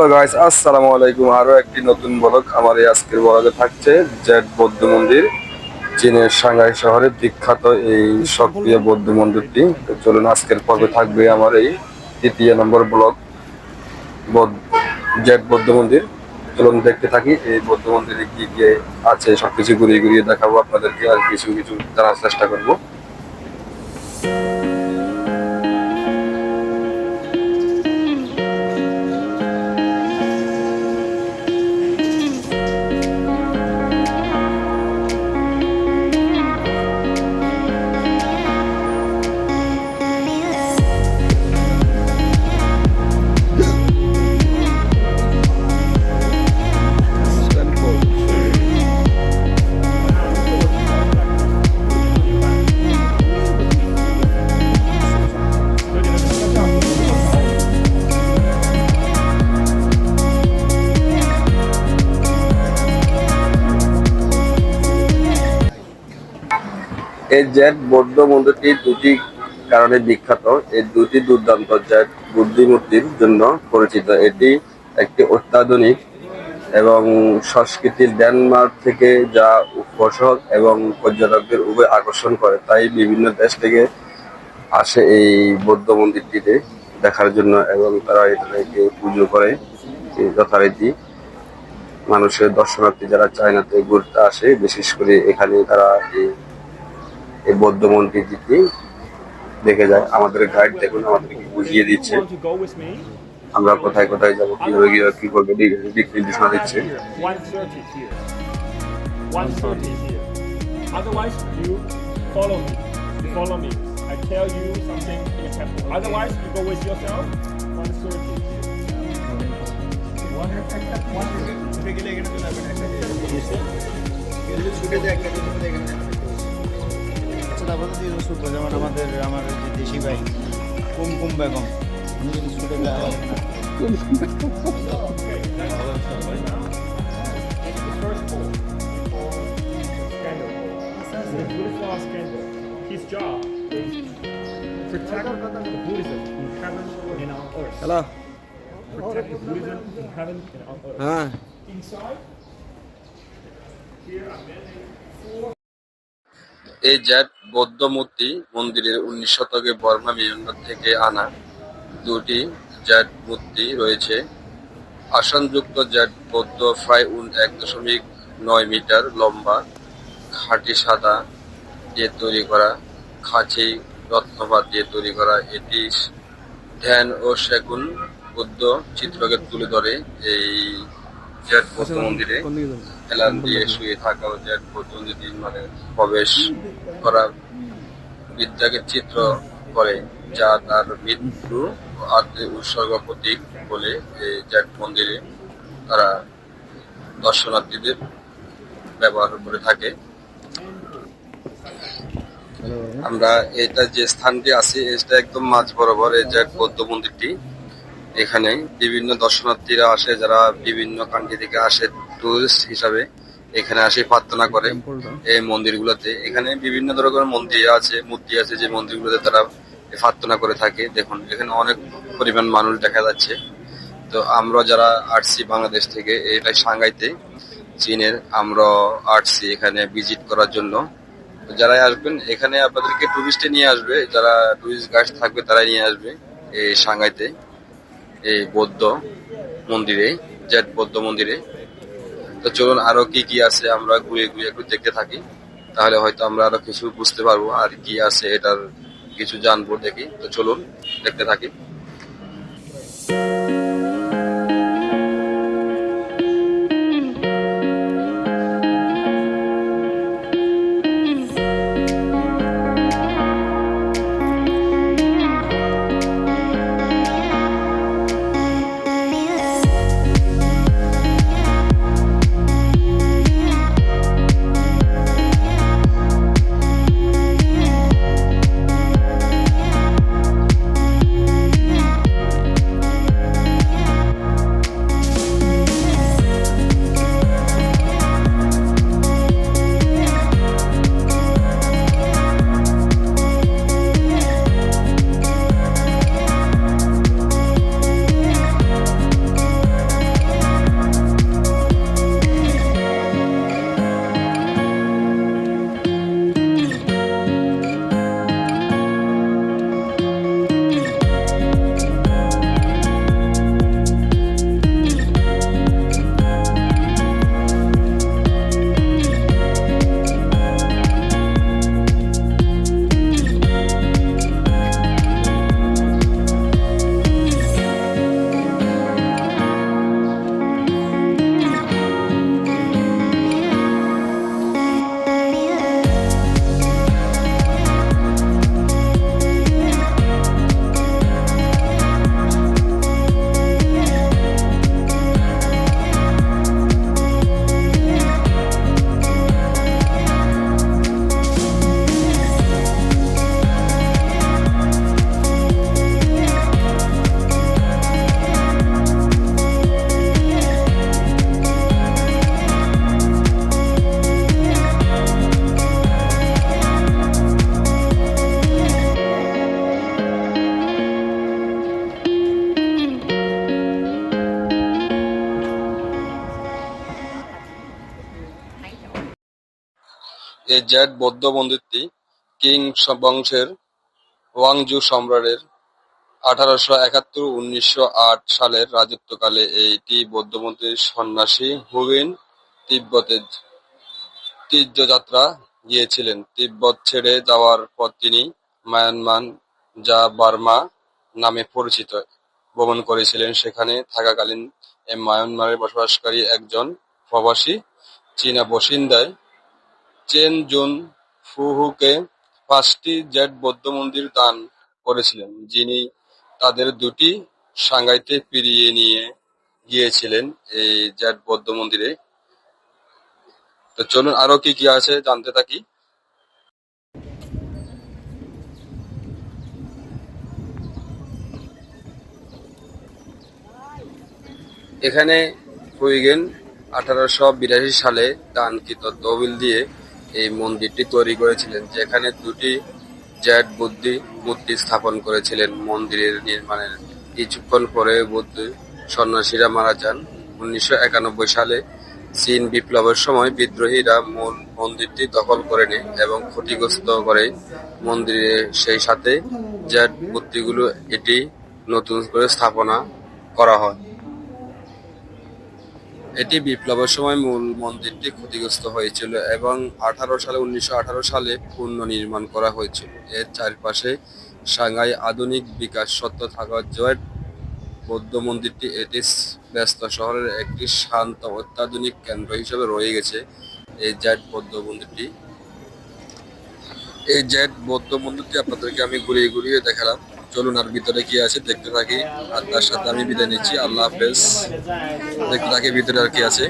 Hello guys আসসালামু আলাইকুম আরও একটি নতুন ব্লগ আমার এই আজকের ব্লগে থাকছে জেট বৌদ্ধ মন্দির, চীনের সাংহাই শহরের বিখ্যাত এই সক্রিয় বৌদ্ধ মন্দিরটি। চলুন, আজকের পর্বে থাকবে আমার এই তৃতীয় নম্বর ব্লগ জেট বৌদ্ধ মন্দির। চলুন দেখতে থাকি, এই বৌদ্ধ মন্দিরে কি কি আছে, সবকিছু ঘুরিয়ে ঘুরিয়ে দেখাবো আপনাদেরকে, আর কিছু কিছু জানার চেষ্টা করব। এই জেট বৌদ্ধ মন্দিরটি দুটি কারণে বিখ্যাত, এই দুটি দুর্দান্ত জেট বুদ্ধিমূর্তির জন্য পরিচিত। এটি একটি অত্যাধুনিক এবং সংস্কৃতির ডেনমার্ক থেকে যা উপসক এবং পর্যটকদের উভয় আকর্ষণ করে, তাই বিভিন্ন দেশ থেকে আসে এই বৌদ্ধ মন্দিরটিতে দেখার জন্য এবং তারা এটাকে পুজো করে যথারীতি। মানুষের দর্শনার্থী যারা চায়নাতে ঘুরতে আসে, বিশেষ করে এখানে তারা এই এই বৌদ্ধ মন্ত্রীজিকে দেখে যায় আমাদের গাইড দেখুন আমাদের বুঝিয়ে দিচ্ছে আমরা কোথায় কোথায় যাব কি হবে কি করবে নির্দেশনা দিচ্ছে ছুটে যায় একটা দিন ছুটে গেলে তো দিয়ে শুটবো যেমন আমাদের আমার যে দেশি ভাই কুমকুম বেগম উনি যদি শুটে The first pole. Scandal. The Buddhist scandal. His job is protect Buddhism in heaven and on earth. Hello Protect Buddhism in heaven and on earth. হ্যাঁ Inside, here are many four এই জেট বৌদ্ধ মূর্তি মন্দিরের উনিশ শতকে Varma Myanmar থেকে আনা দুটি জেট মূর্তি রয়েছে। আসনযুক্ত জেট বৌদ্ধ প্রায় উন- এক দশমিক নয় মিটার লম্বা খাঁটি সাদা দিয়ে তৈরি করা খাঁচি রত্নপাত দিয়ে তৈরি করা এটি ধ্যান ও সেগুন বৌদ্ধ চিত্রকে তুলে ধরে এই জেট বৌদ্ধ মন্দিরে। এলান দিয়ে শুয়ে থাকা জেট বৌদ্ধ মানে প্রবেশ করা বিদ্যাকে চিত্র করে, যা তার মৃত্যু ও উৎসর্গ প্রতীক বলে এই জেট মন্দিরে তারা দর্শনার্থীদের ব্যবহার করে থাকে। আমরা এটা যে স্থানটি আছে, এটা একদম মাঝ বরাবর এই জেট বৌদ্ধ মন্দিরটি। এখানে বিভিন্ন দর্শনার্থীরা আসে, যারা বিভিন্ন কান্ট্রি থেকে আসে। টুরিস্ট হিসাবে এখানে আসে প্রার্থনা করে এই মন্দিরগুলোতে। এখানে বিভিন্ন ধরনের মন্দির আছে মূর্তি আছে যে মন্দিরগুলোতে তারা প্রার্থনা করে থাকে। দেখুন এখানে অনেক পরিমাণ মানুষ দেখা যাচ্ছে। তো আমরা যারা আসছি বাংলাদেশ থেকে এটা সাংঘাইতে চীনের আমরা আসছি এখানে ভিজিট করার জন্য। তো যারাই আসবেন এখানে আপনাদেরকে টুরিস্টে নিয়ে আসবে। যারা টুরিস্ট গাইড থাকবে তারাই নিয়ে আসবে এই সাংঘাইতে এই বৌদ্ধ মন্দিরে জেট বৌদ্ধ মন্দিরে। তো চলুন আরও কি কি আছে আমরা ঘুরে ঘুরে একটু দেখতে থাকি। তাহলে হয়তো আমরা আরও কিছু বুঝতে পারব আর কি আছে এটার কিছু জানব দেখি। তো চলুন দেখতে থাকি। এই জেড বৌদ্ধ মন্দিরটি কিং বংশের ওয়াংজু সম্রাটের আঠারোশো একাত্তর উনিশশো আট সালের রাজত্বকালে এইটি বৌদ্ধ মন্দির সন্ন্যাসী হুবিন তিব্বতের তীর্থযাত্রা গিয়েছিলেন। তিব্বত ছেড়ে যাওয়ার পর তিনি মায়ানমার যা বার্মা নামে পরিচিত ভ্রমণ করেছিলেন। সেখানে থাকাকালীন মায়ানমারে বসবাসকারী একজন প্রবাসী চীনা বাসিন্দায় চেন জুন ফুহুকে পাঁচটি জেড বৌদ্ধ মন্দির দান করেছিলেন, যিনি তাদের দুটি সাংঘাইতে ফিরিয়ে নিয়ে গিয়েছিলেন এই জেড বৌদ্ধ মন্দিরে। তো চলুন আরও কি কি আছে জানতে থাকি। এখানে হুইগেন আঠারোশো বিরাশি সালে দানকৃত তহবিল দিয়ে এই মন্দিরটি তৈরি করেছিলেন, যেখানে দুটি জ্যাট বুদ্ধি মূর্তি স্থাপন করেছিলেন মন্দিরের নির্মাণের। কিছুক্ষণ পরে বৌদ্ধ সন্ন্যাসীরা মারা যান। উনিশশো একানব্বই সালে চীন বিপ্লবের সময় বিদ্রোহীরা মন্দিরটি দখল করে নেয় এবং ক্ষতিগ্রস্ত করে মন্দিরে সেই সাথে জ্যাট মূর্তিগুলো এটি নতুন করে স্থাপনা করা হয়। এটি বিপ্লবের সময় মূল মন্দিরটি ক্ষতিগ্রস্ত হয়েছিল এবং আঠারো সালে, উনিশশো আঠারো সালে পুনর্নির্মাণ করা হয়েছিল। এর চারপাশে সাংহাই আধুনিক বিকাশ সত্য থাকা জয়েট বৌদ্ধ মন্দিরটি এটি ব্যস্ত শহরের একটি শান্ত অত্যাধুনিক কেন্দ্র হিসেবে রয়ে গেছে। এই জেট বৌদ্ধ মন্দিরটি এই জেট বৌদ্ধ মন্দিরটি আপনাদেরকে আমি ঘুরিয়ে ঘুরিয়ে দেখালাম। চলুন আর ভিতরে কি আছে, দেখতে থাকি। আর তার সাথে আমি বিদায় নিচ্ছি। আল্লাহ হাফেজ। দেখতে থাকি ভিতরে আর কি আছে।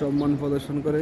সম্মান প্রদর্শন করে।